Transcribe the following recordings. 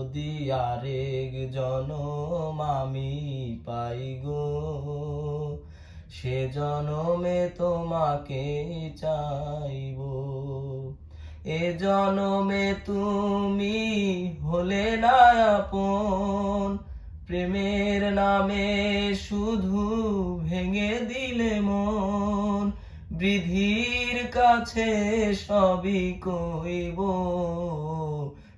যদি আরেক জনম আমি পাই গো। সে জনমে তোমাকে চাইব। এ জনমে তুমি হলে না আপন, প্রেমের নামে শুধু ভেঙে দিলে মন। বৃদ্ধির কাছে সবই কইব।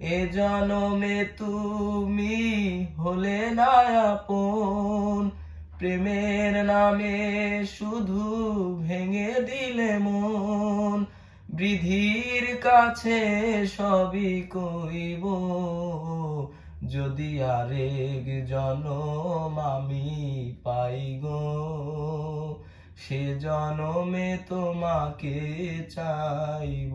এ জনমে তুমি হলে না আপন প্রেমের নামে শুধু ভেঙে দিলে মন। বৃদ্ধির কাছে সবই কইব, যদি আরেক জনম আমি পাই গো। সে জনমে তোমাকে চাইব